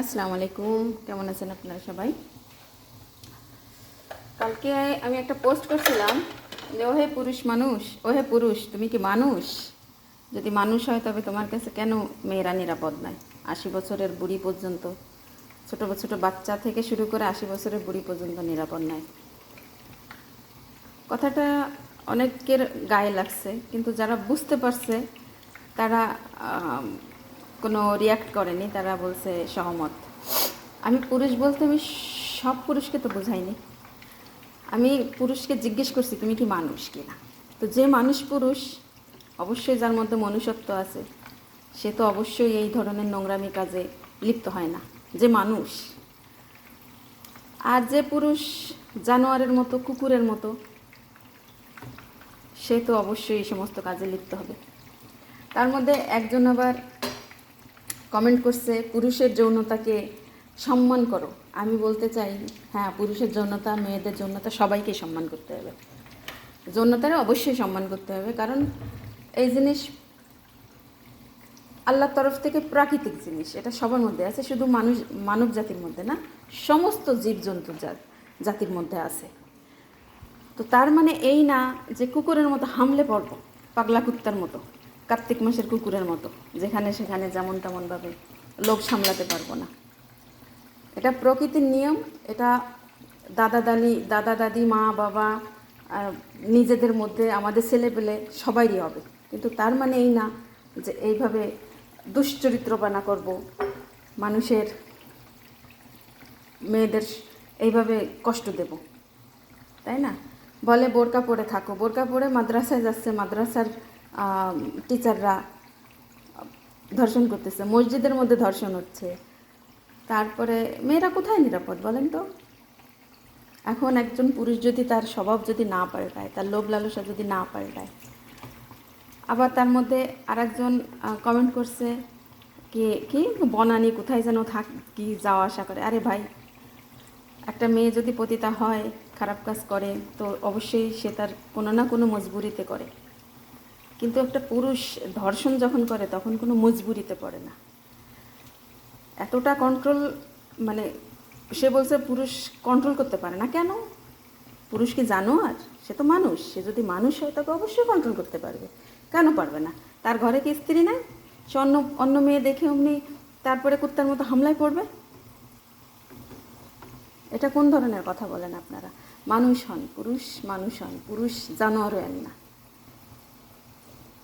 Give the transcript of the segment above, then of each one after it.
আসসালামু আলাইকুম কেমন আছেন আপনারা সবাই? কালকে আমি একটা পোস্ট করছিলাম, যে ওহে পুরুষ মানুষ, ওহে পুরুষ, তুমি কি মানুষ? যদি মানুষ হয়, তবে তোমার কাছে কেন মেয়েরা নিরাপদ নয়? আশি বছরের বুড়ি পর্যন্ত, ছোট ছোট বাচ্চা থেকে শুরু করে আশি বছরের বুড়ি পর্যন্ত নিরাপদ নয়। কথাটা অনেকের গায়ে লাগছে, কিন্তু যারা বুঝতে পারছে, তারা কোনো রিয়াক্ট করেনি, তারা বলছে সহমত। আমি পুরুষ বলতে আমি সব পুরুষকে তো বোঝাইনি। আমি পুরুষকে জিজ্ঞেস করছি, তুমি কি মানুষ কিনা? তো যে মানুষ পুরুষ, অবশ্যই যার মধ্যে মনুষ্যত্ব আছে, সে তো অবশ্যই এই ধরনের নোংরামি কাজে লিপ্ত হয় না। যে মানুষ, আর যে পুরুষ জানোয়ারের মতো, কুকুরের মতো, সে তো অবশ্যই এই সমস্ত কাজে লিপ্ত হবে। তার মধ্যে একজন আবার কমেন্ট করছে, পুরুষের যৌনতাকে সম্মান করো। আমি বলতে চাই হ্যাঁ পুরুষের যৌনতা, মেয়েদের যৌনতা সবাইকে সম্মান করতে হবে। যৌনতারে অবশ্যই সম্মান করতে হবে, কারণ এই জিনিস আল্লাহর তরফ থেকে প্রাকৃতিক জিনিস, এটা সবার মধ্যে আছে, শুধু মানুষ, মানব জাতির মধ্যে না, সমস্ত জীবজন্তু জাত, জাতির মধ্যে আছে। তো তার মানে এই না যে কুকুরের মতো হামলে পড়ব, পাগলা কুত্তার মতো। কার্তিক মাসের কুকুরের মতো, যেখানে সেখানে যেমন তেমনভাবে লোক সামলাতে পারব না। এটা প্রকৃতির নিয়ম, এটা দাদা দাদি দাদা দাদি, মা, বাবা নিজেদের মধ্যে, আমাদের ছেলে পেলে সবারই হবে। কিন্তু তার মানে এই না যে এইভাবে দুশ্চরিত্রপানা করব, মানুষের মেয়েদের এইভাবে কষ্ট দেব। তাই না? বলে বোরকা পরে থাকো। বোরকা পরে মাদ্রাসায় যাচ্ছে, মাদ্রাসার টিচাররা ধর্ষণ করতেছে, মসজিদের মধ্যে ধর্ষণ হচ্ছে। তারপরে মেয়েরা কোথায় নিরাপদ বলেন তো? এখন একজন পুরুষ যদি তার স্বভাব যদি না পাল্টায়, তার লোভ লালসা যদি না পাল্টায়, আবার তার মধ্যে আরেকজন কমেন্ট করছে কে, কি, বনানি কোথায় যেন থাক, কি যাওয়া আসা করে। আরে ভাই, একটা মেয়ে যদি পতিতা হয়, খারাপ কাজ করে, তো অবশ্যই সে তার কোনো না কোনো মজবুরিতে করে। কিন্তু একটা পুরুষ ধর্ষণ যখন করে, তখন কোনো মজবুরিতে পড়ে না। এতটা কন্ট্রোল মানে সে বলছে পুরুষ কন্ট্রোল করতে পারে না। কেন? পুরুষ কি জানো আর? সে তো মানুষ। সে যদি মানুষ হয়, তাকে অবশ্যই কন্ট্রোল করতে পারবে। কেন পারবে না? তার ঘরে কি স্ত্রী নাই? সে অন্য অন্য মেয়ে দেখে অমনি তারপরে কুত্তার মতো হামলায় পড়বে? এটা কোন ধরনের কথা বলেন আপনারা? মানুষ হন, পুরুষ মানুষ হন, পুরুষ জানোয়ার হন না।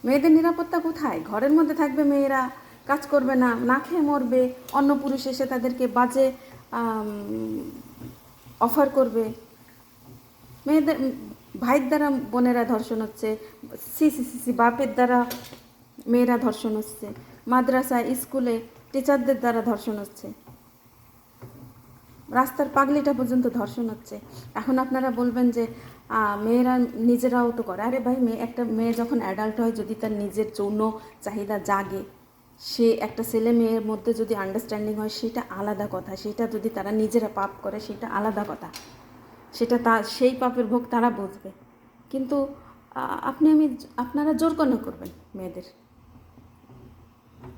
মেয়েদের নিরাপত্তা কোথায়? ঘরের মধ্যে থাকবে মেয়েরা, কাজ করবে না না খেয়ে মরবে, অন্য পুরুষ এসে তাদেরকে বাজে অফার করবে। মেয়েদের, ভাইয়ের দ্বারা বোনেরা ধর্ষণ হচ্ছে, সি সি সি সি, বাপের দ্বারা মেয়েরা ধর্ষণ হচ্ছে মাদ্রাসা স্কুলে টিচারদের দ্বারা ধর্ষণ হচ্ছে। রাস্তার পাগলিটা পর্যন্ত ধর্ষণ হচ্ছে। এখন আপনারা বলবেন যে মেয়েরা নিজেরাও তো করে। আরে ভাই, মেয়ে, একটা মেয়ে যখন অ্যাডাল্ট হয়, যদি তার নিজের যৌন চাহিদা জাগে, সে একটা ছেলে মেয়ের মধ্যে যদি আন্ডারস্ট্যান্ডিং হয়, সেটা আলাদা কথা। সেটা যদি তারা নিজেরা পাপ করে, সেটা আলাদা কথা। সেটা তা, সেই পাপের ভোগ তারা বুঝবে। কিন্তু আপনি, আমি, আপনারা জোর কেন করবেন মেয়েদের?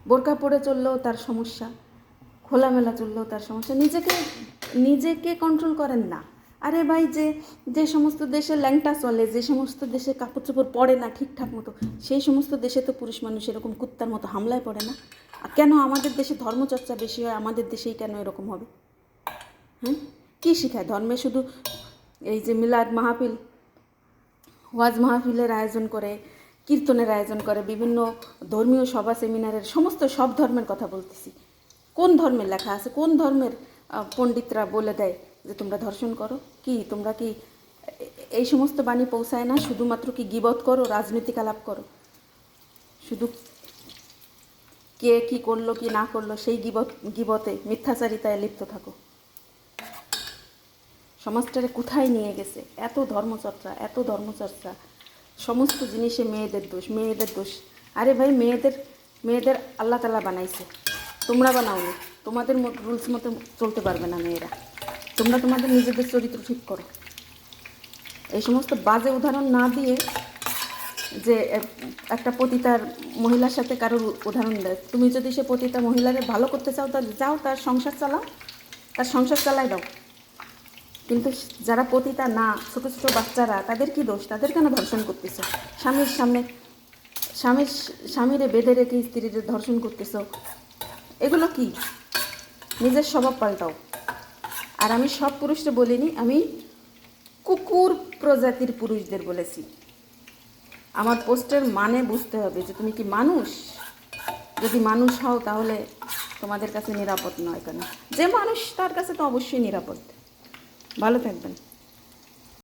বোরকা পরে চললেও তার সমস্যা, খোলামেলা চললেও তার সমস্যা। নিজেকে নিজেকে কন্ট্রোল করেন না। আরে ভাই, যে যে সমস্ত দেশে ল্যাংটা চলে, যে সমস্ত দেশে কাপড় চোপড় পরে না ঠিকঠাক মতো, সেই সমস্ত দেশে তো পুরুষ মানুষ এরকম কুত্তার মতো হামলায় পড়ে না। কেন আমাদের দেশে ধর্মচর্চা বেশি হয়, আমাদের দেশেই কেন এরকম হবে? হ্যাঁ? কী শেখায়? ধর্মে শুধু এই যে মিলাদ মাহফিল, ওয়াজ মাহফিলের আয়োজন করে, কীর্তনের আয়োজন করে, বিভিন্ন ধর্মীয় সভা, সেমিনারের, সমস্ত সব ধর্মের কথা বলতেছি। কোন ধর্মের লেখা আছে? কোন ধর্মের পণ্ডিতরা বলে দেয় যে, তোমরা ধর্ষণ করো। কি, তোমরা কি এই সমস্ত বাণী পৌঁছায় না? শুধুমাত্র কি গিবত করো রাজনৈতিক আলাপ করো? শুধু কে কি করল, কি না করল, সেই গিবত, গিবতে, মিথ্যাচারিতায় লিপ্ত থাকো। সমাজটারে কোথায় নিয়ে গেছে? এত ধর্মচর্চা এত ধর্মচর্চা। সমস্ত জিনিসে মেয়েদের দোষ মেয়েদের দোষ। আরে ভাই, মেয়েদের মেয়েদের আল্লাহ তালা বানাইছে। তোমরা বানাওনি। তোমাদের রুলস মতো চলতে পারবে না মেয়েরা। তোমরা তোমাদের নিজেদের চরিত্র ঠিক করো। এই সমস্ত বাজে উদাহরণ না দিয়ে যে একটা পতিতার মহিলার সাথে কারোর উদাহরণ দেয়। তুমি যদি সে পতিতা মহিলাকে ভালো করতে চাও তা যাও, তার সংসার চালাও। তার সংসার চালাই দাও। কিন্তু যারা পতিতা না, ছোটো ছোটো বাচ্চারা, তাদের কি দোষ? তাদের কেন ধর্ষণ করতেছো? স্বামীর সামনে, স্বামীর, স্বামীরে বেঁধে রেখে স্ত্রীর ধর্ষণ করতেছো? এগুলো কি? নিজের স্বভাব পাল্টাও। আর আমি সব পুরুষকে বলিনি, আমি কুকুর প্রজাতির পুরুষদের বলেছি। আমার পোস্টের মানে বুঝতে হবে যে তুমি কি মানুষ? যদি মানুষ হও তাহলে তোমাদের কাছে নিরাপদ নয় কেন? যে মানুষ তার কাছে তো অবশ্যই নিরাপদ। ভালো থাকবেন।